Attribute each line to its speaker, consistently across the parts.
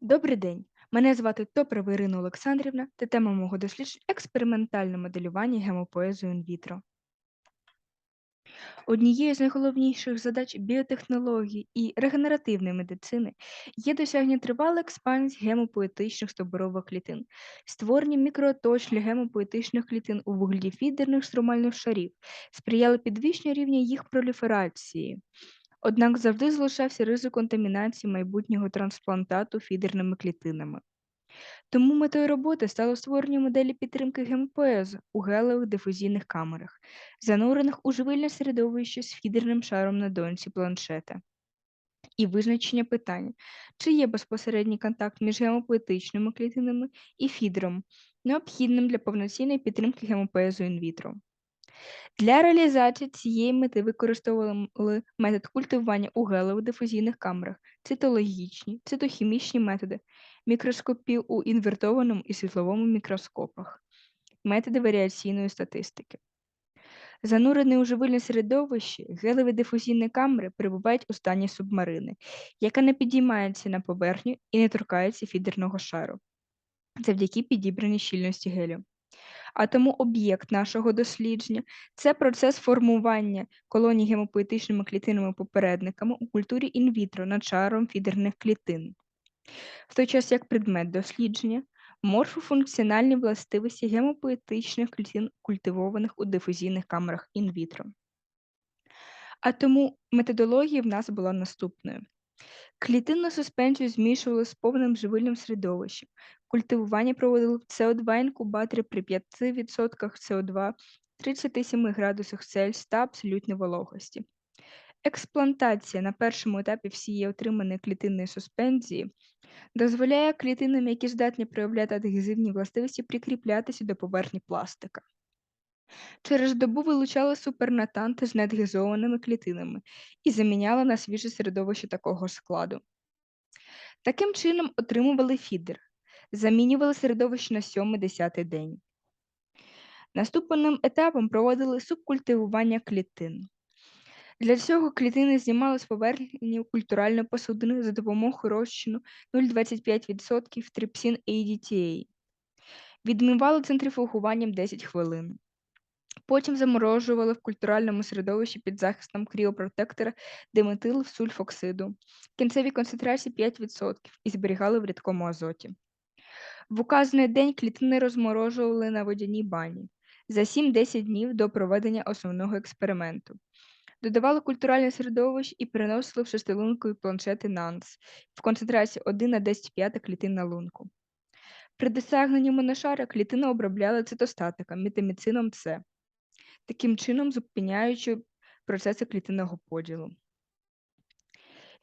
Speaker 1: Добрий день. Мене звати Топрова Ірина Олександрівна та тема мого дослідження експериментальне моделювання гемопоезу інвітро. Однією з найголовніших задач біотехнологій і регенеративної медицини є досягнення тривалої експансії гемопоетичних стовбурових клітин, створення мікрооточень гемопоетичних клітин у вигляді фідерних струмальних шарів, сприяло підвищенню рівня їх проліферації. Однак завжди залишався ризик контамінації майбутнього трансплантату фідерними клітинами. Тому метою роботи стало створення моделі підтримки гемопоезу у гелевих дифузійних камерах, занурених у живильне середовище з фідерним шаром на донці планшета. І визначення питання, чи є безпосередній контакт між гемопоетичними клітинами і фідером, необхідним для повноцінної підтримки гемопоезу інвітро. Для реалізації цієї мети використовували метод культивування у гелевих дифузійних камерах, цитологічні, цитохімічні методи, мікроскопію у інвертованому і світловому мікроскопах, методи варіаційної статистики. Занурений у живильне середовище, гелеві дифузійні камери перебувають у стані субмарини, яка не підіймається на поверхню і не торкається фідерного шару завдяки підібраній щільності гелю. А тому об'єкт нашого дослідження це процес формування колоній гемопоетичними клітинами-попередниками у культурі інвітро над шаром фідерних клітин. В той час як предмет дослідження морфофункціональні властивості гемопоетичних клітин, культивованих у дифузійних камерах інвітро. А тому методологія в нас була наступною. Клітинну суспензію змішували з повним живильним середовищем. Культивування проводили в СО2 інкубаторі при 5% СО2, 37 градусах Цельсія та абсолютній вологості. Експлантація на першому етапі всієї отриманої клітинної суспензії дозволяє клітинам, які здатні проявляти адгезивні властивості, прикріплятися до поверхні пластика. Через добу вилучали супернатанти з неадгезованими клітинами і заміняли на свіже середовище такого складу. Таким чином отримували фідер, замінювали середовище на 7-10 день. Наступним етапом проводили субкультивування клітин. Для цього клітини знімали з поверхні культуральної посудини за допомогою розчину 0,25% трипсин ADTA. Відмивали центрифугуванням 10 хвилин. Потім заморожували в культуральному середовищі під захистом кріопротектора диметил сульфоксиду, кінцеві концентрації 5% і зберігали в рідкому азоті. В указаний день клітини розморожували на водяній бані за 7-10 днів до проведення основного експерименту. Додавали культуральне середовище і переносили в шестилункові планшети NANS в концентрації 1 на 10 п'ята клітин на лунку. При досягненні моношара клітини обробляли цитостатиком, метаміцином С, таким чином зупиняючи процеси клітинного поділу.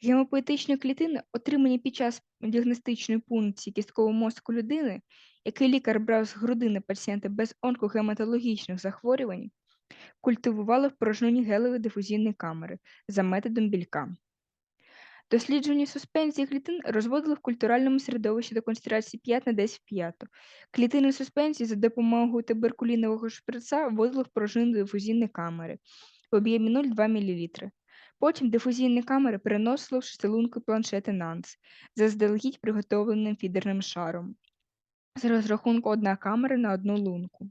Speaker 1: Гемопоетичні клітини, отримані під час діагностичної пункції кісткового мозку людини, який лікар брав з грудини пацієнта без онкогематологічних захворювань, культивували в порожнині гелеві дифузійної камери за методом білька. Дослідження суспензії клітин розводили в культуральному середовищі до концентрації 5 на 10 п'ято. Клітини суспензії за допомогою туберкулінового шприца вводили в порожнину дифузійної камери в об'ємі 0,2 мл. Потім дифузійні камери переносили в шестилунку планшети NANS заздалегідь приготовленим фідерним шаром з розрахунку одна камера на одну лунку.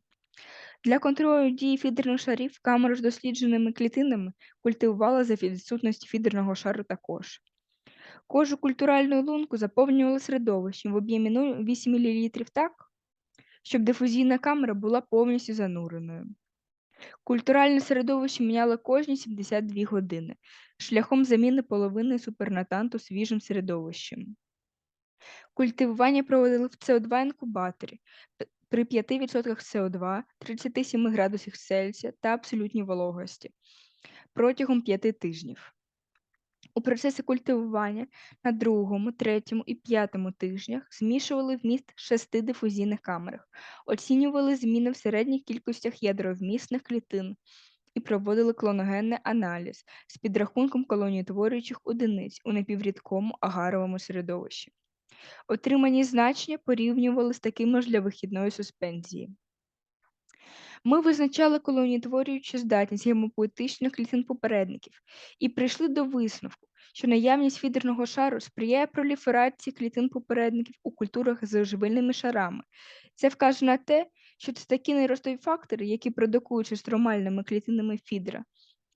Speaker 1: Для контролю дії фідерних шарів камеру з дослідженими клітинами культивували за відсутності фідерного шару також. Кожу культуральну лунку заповнювали середовищем в об'ємі 0,8 мл так, щоб дифузійна камера була повністю зануреною. Культуральне середовище міняло кожні 72 години шляхом заміни половини супернатанту свіжим середовищем. Культивування проводили в СО2 інкубаторі при 5% СО2, 37 градусах Цельсія та абсолютній вологості протягом 5 тижнів. У процесі культивування на другому, третьому і п'ятому тижнях змішували вміст шести дифузійних камерах, оцінювали зміни в середніх кількостях ядровмісних клітин і проводили клоногенний аналіз з підрахунком колонієтворюючих одиниць у напіврідкому агаровому середовищі. Отримані значення порівнювали з такими ж для вихідної суспензії. Ми визначали колоніотворюючу здатність гемопоетичних клітин попередників і прийшли до висновку, що наявність відерного шару сприяє проліферації клітин попередників у культурах з живильними шарами. Це вкаже на те, що це такі неростові фактори, які продукуються стромальними клітинами фідера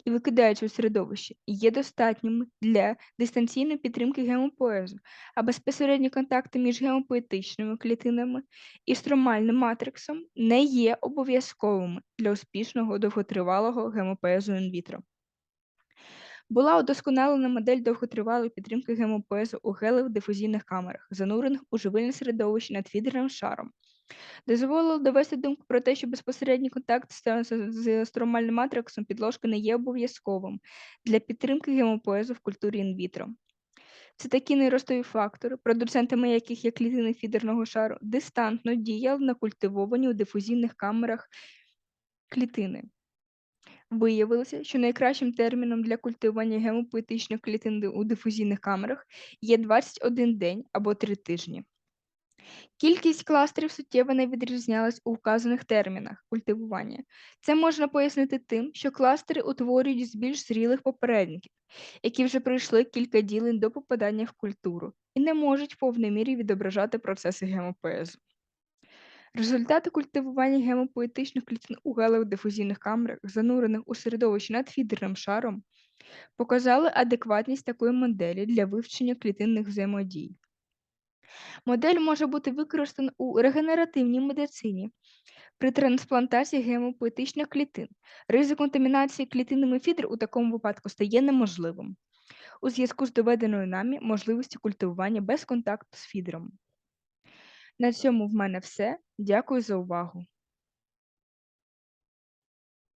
Speaker 1: і викидаються у середовище, є достатніми для дистанційної підтримки гемопоезу, а безпосередні контакти між гемопоетичними клітинами і стромальним матриксом не є обов'язковими для успішного довготривалого гемопоезу інвітро. Була удосконалена модель довготривалої підтримки гемопоезу у гелевих дифузійних камерах, занурених у живильне середовище над фідерним шаром. Дозволило довести думку про те, що безпосередній контакт з, стромальним матриксом підложки не є обов'язковим для підтримки гемопоезу в культурі інвітро. Це такі неростові фактори, продуцентами яких є клітини фідерного шару, дистантно діяли на культивовані у дифузійних камерах клітини. Виявилося, що найкращим терміном для культивування гемопоетичних клітин у дифузійних камерах є 21 день або 3 тижні. Кількість кластерів суттєво не відрізнялась у вказаних термінах культивування. Це можна пояснити тим, що кластери утворюють з більш зрілих попередників, які вже пройшли кілька ділень до попадання в культуру і не можуть в повній мірі відображати процеси гемопоезу. Результати культивування гемопоетичних клітин у галеодифузійних камерах, занурених у середовище над фідерним шаром, показали адекватність такої моделі для вивчення клітинних взаємодій. Модель може бути використана у регенеративній медицині при трансплантації гемопоетичних клітин. Ризик контамінації клітинами фідр у такому випадку стає неможливим у зв'язку з доведеною нами можливістю культивування без контакту з фідром. На цьому в мене все. Дякую за увагу.